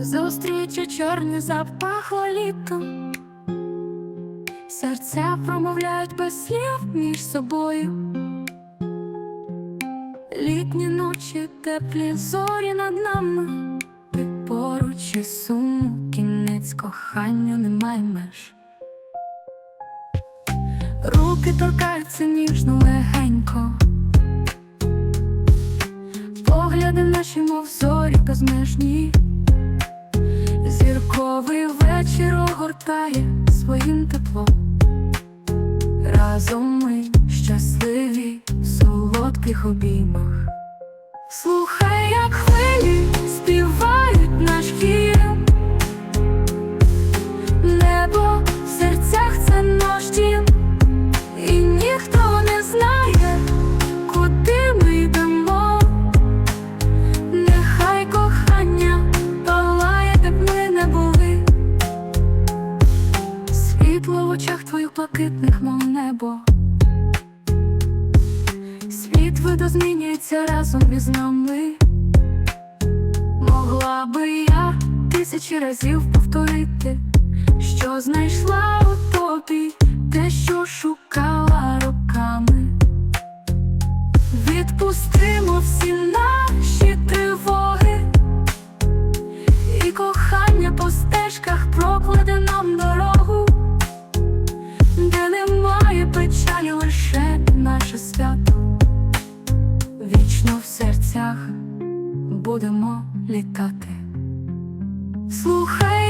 Зустрічі чорний запахло літом, серця промовляють без слів між собою. Літні ночі, теплі зорі над нами, ти поруч і суму, кінець коханню немає меж. Руки торкаються ніжно легенько, погляди наші, мов зорі безмежні. Зірковий вечір огортає своїм теплом. Разом ми щасливі в солодких обіймах. В блакитних, мов небо. Світ видозмінюється разом із нами. Могла би я тисячі разів повторити, що знайшла у тобі те, що шукала роками. Відпустимо всі в будемо літати. Слухай,